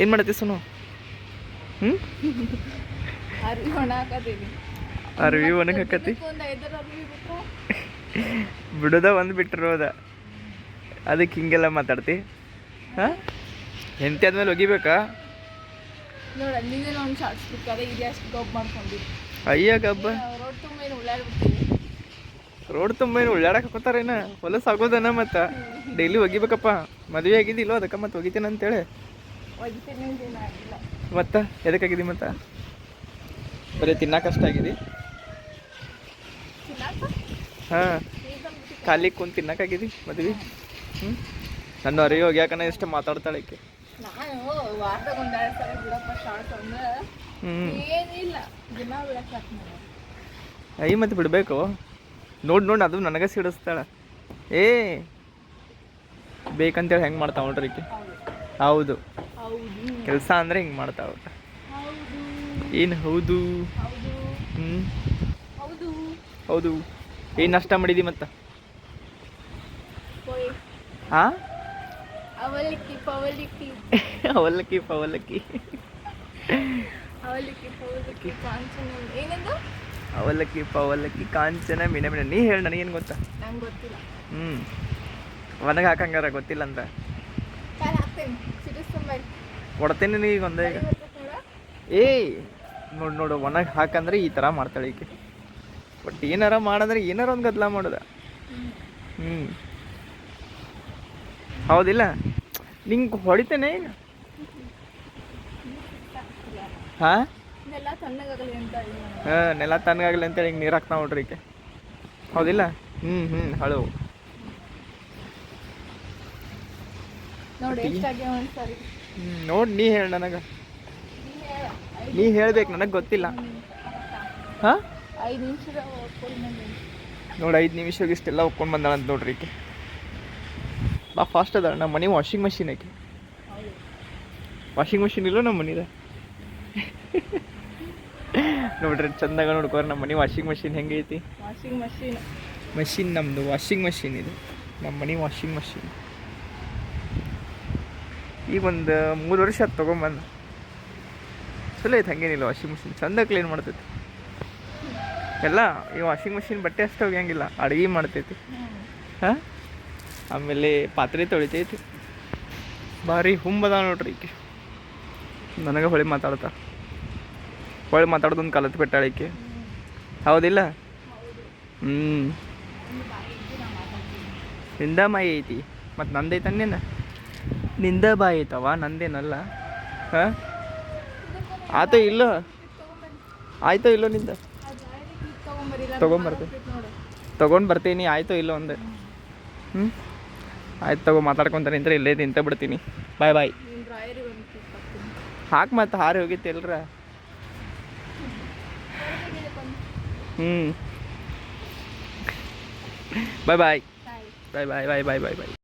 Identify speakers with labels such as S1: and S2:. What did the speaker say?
S1: ಏನು ಮಾಡತ್ತೆ ಸುನು? ಹ್ಞೂ
S2: ಅರ್ವಿ
S1: ಒಣಗ
S2: ಹಾಕತಿ
S1: ಬಿಡೋದ ಒಂದು ಬಿಟ್ಟಿರೋದ ಅದಕ್ಕೆ ಹಿಂಗೆಲ್ಲ ಮಾತಾಡ್ತಿ. ಹಾಂ? ಹೆಂಡತಿ ಆದ್ಮೇಲೆ ಒಗಿಬೇಕಾ? ಅಯ್ಯ ಗಬ್ಬ.
S2: ರೋಡ್ ತುಂಬ ಏನು
S1: ಉಳ್ಳಾಡಕ್ಕೆ ಹಾಕೋತಾರೇನ ಹೊಲಸು ಆಗೋದನ ಮತ್ತು? ಡೈಲಿ ಒಗಿಬೇಕಪ್ಪ. ಮದುವೆ ಆಗಿದ್ದಿಲ್ಲೋ ಅದಕ್ಕೆ ಮತ್ತೆ ಒಗಿತೀನಿ ಅಂತೇಳಿ ಮತ್ತೆ? ಎದಕ್ಕಾಗಿದಿ ಮತ್ತ? ಬರೀ ತಿನ್ನಕಷ್ಟ ಆಗಿದೆ ಹಾಂ ಖಾಲಿ ಕುಂತು ತಿನ್ನಕ್ಕಾಗಿದಿ ಮದ್ವೆ? ಹ್ಞೂ ನನ್ನ ಹೊರಗೆ ಹೋಗ್ಯಾಕನ ಎಷ್ಟು ಮಾತಾಡ್ತಾಳೆ
S2: ಆಕೆ
S1: ಹ್ಞೂ ಅಯ್ಯ ಮತ್ತೆ ಬಿಡಬೇಕು. ನೋಡಿ ನೋಡಿ ಅದು ನನಗೆ ಸಿಡಿಸ್ತಾಳೆ. ಏ ಬೇಕಂತೇಳಿ ಹೆಂಗೆ ಮಾಡ್ತಾವ ನೋಡ್ರಿ ಈಕೆ.
S2: ಹೌದು.
S1: ಕೆಲಸ ಅಂದರೆ ಹಿಂಗೆ ಮಾಡ್ತಾ
S2: ಹೌದು.
S1: ಏನು ಹೌದು?
S2: ಹೌದು.
S1: ಹ್ಞೂ
S2: ಹೌದು.
S1: ಏನು ನಷ್ಟ ಮಾಡಿದಿ ಮತ್ತೆ? ಹಾಂ
S2: ಅವಲಕ್ಕಿ ಪವಲಕ್ಕಿ.
S1: ಅವಲಕ್ಕಿ ಪವಲಕ್ಕಿ.
S2: ಅವಲಕ್ಕಿ ಪವಲಕ್ಕಿ ಕಾಂಚನ. ಏನದು?
S1: ಅವಲಕ್ಕಿ ಪವಲಕ್ಕಿ ಕಾಂಚನ ಮಿನ ಮಿನ. ನೀ ಹೇಳಿ ನನಗೇನು ಗೊತ್ತಾ?
S2: ನಂಗೆ ಗೊತ್ತಿಲ್ಲ.
S1: ಹ್ಞೂ ಒನಗೆ ಹಾಕಂಗಾರ ಗೊತ್ತಿಲ್ಲ ಅಂತ
S2: ಹಾಕ್ತೇನೆ. ಸಿಡಿಸ್ಕೊಂಬರಿ
S1: ಕೊಡ್ತೇನೆ ಒಂದೇ ಈಗ
S2: ಒಂದೇ
S1: ಏಯ್ ನೋಡು ನೋಡು ಒಣಗೆ ಹಾಕಂದ್ರೆ ಈ ಥರ ಮಾಡ್ತಾಳೆ ಈಕೆ. ಬಟ್ ಏನಾರ ಮಾಡಂದ್ರೆ ಏನಾರ ಒಂದು ಗದ್ದಲ ಮಾಡೋದ. ಹ್ಞೂ ಹೌದಿಲ್ಲ? ನಿಂಗೆ ಹೊಡಿತೇನೆ ಈಗ ಹಾಂ. ಹಾಂ ನೆಲ ತಣ್ಣಗಾಗಲಿ ಅಂತೇಳಿ ಹಿಂಗೆ ನೀರು ಹಾಕ್ತಾ ನೋಡ್ರಿ ಈಕೆ. ಹೌದಿಲ್ಲ? ಹ್ಞೂ ಹ್ಞೂ ಹಳು.
S2: ನೋಡಿ
S1: ನೋಡಿ ನೀ ಹೇಳಿ ನನಗೆ. ನೀ ಹೇಳ್ಬೇಕು ನನಗೆ ಗೊತ್ತಿಲ್ಲ. ಹಾಂ. ನೋಡಿ ಐದು ನಿಮಿಷಕ್ಕೆ ಇಷ್ಟೆಲ್ಲ ಒಪ್ಕೊಂಡು ಬಂದಾಳ ಅಂತ ನೋಡ್ರಿ ಈಕೆ. ಬಾ ಫಾಸ್ಟ್ ಅದ ನಮ್ಮ ಮನೆ ವಾಷಿಂಗ್ ಮಷಿನ್
S2: ಐಕೆ
S1: ವಾಷಿಂಗ್ ಮಷಿನ್ ಇಲ್ಲ ನಮ್ಮ ಮನೆದ? ನೋಡ್ರಿ ಚಂದಾಗ ನೋಡ್ಕೋರಿ ನಮ್ಮ ಮನೆ ವಾಷಿಂಗ್ ಮಷಿನ್ ಹೆಂಗೆ ಐತಿ
S2: ವಾಷಿಂಗ್ ಮಷಿನ್
S1: ಮಷಿನ್ ನಮ್ಮದು ವಾಷಿಂಗ್ ಮಷಿನ್ ಇದು. ನಮ್ಮ ಮನೆ ವಾಷಿಂಗ್ ಮಷಿನ್ ಈಗ ಒಂದು ಮೂರು ವರ್ಷ ಅದು ತೊಗೊಂಬಂದ. ಚಲೋ ಐತೆ ಹಂಗೇನಿಲ್ಲ ವಾಷಿಂಗ್ ಮಿಷಿನ್ ಚಂದ ಕ್ಲೀನ್ ಮಾಡ್ತೈತಿ. ಎಲ್ಲ, ಈ ವಾಷಿಂಗ್ ಮಿಷಿನ್ ಬಟ್ಟೆ ಅಷ್ಟು ಹೋಗ್ಯಂಗಿಲ್ಲ ಅಡುಗೆ ಮಾಡ್ತೈತಿ. ಹಾಂ? ಆಮೇಲೆ ಪಾತ್ರೆ ತೊಳಿತೈತಿ. ಭಾರಿ ಹುಂಬದ ನೋಡ್ರಿ ಈಕೆ. ನನಗೆ ಹೊಳಿ ಮಾತಾಡ್ತಾ. ಹೊಳಿ ಮಾತಾಡೋದೊಂದು ಕಲತ್ ಬೆಟ್ಟಾಳಿಕೆ ಹೌದಿಲ್ಲ? ಹ್ಞೂ ಬಾಯಿ ಐತಿ, ಮತ್ತು ನಂದೈತೆ ಅನ್ನೇನ ನಿಂದ ಬಾಯ್ ಆಯ್ತವ ನಂದೇನಲ್ಲ. ಹಾಂ? ಆತ ಇಲ್ಲೋ? ಆಯ್ತೋ ಇಲ್ಲೋ ನಿಂದ? ತಗೊಂಬರ್ತೆ. ತಗೊಂಡು ಬರ್ತೀನಿ ಆಯ್ತೋ ಇಲ್ಲೋ ಅಂದೆ. ಹ್ಞೂ ಆಯ್ತು ತಗೋ ಮಾತಾಡ್ಕೊಂತ ನಿಂತ್ರೆ ಇಲ್ಲೇ ನಿಂತ ಬಿಡ್ತೀನಿ ಬಾಯ್ ಬಾಯ್.
S2: ಒಂದು
S1: ಹಾಕಿ ಮತ್ತೆ ಹಾರಿ ಹೋಗಿತ್ತು ಎಲ್ರ? ಹ್ಞೂ ಬಾಯ್. ಬಾಯ್. ಬಾಯ್ ಬಾಯ್ ಬಾಯ್ ಬಾಯ್ ಬಾಯ್ ಬಾಯ್.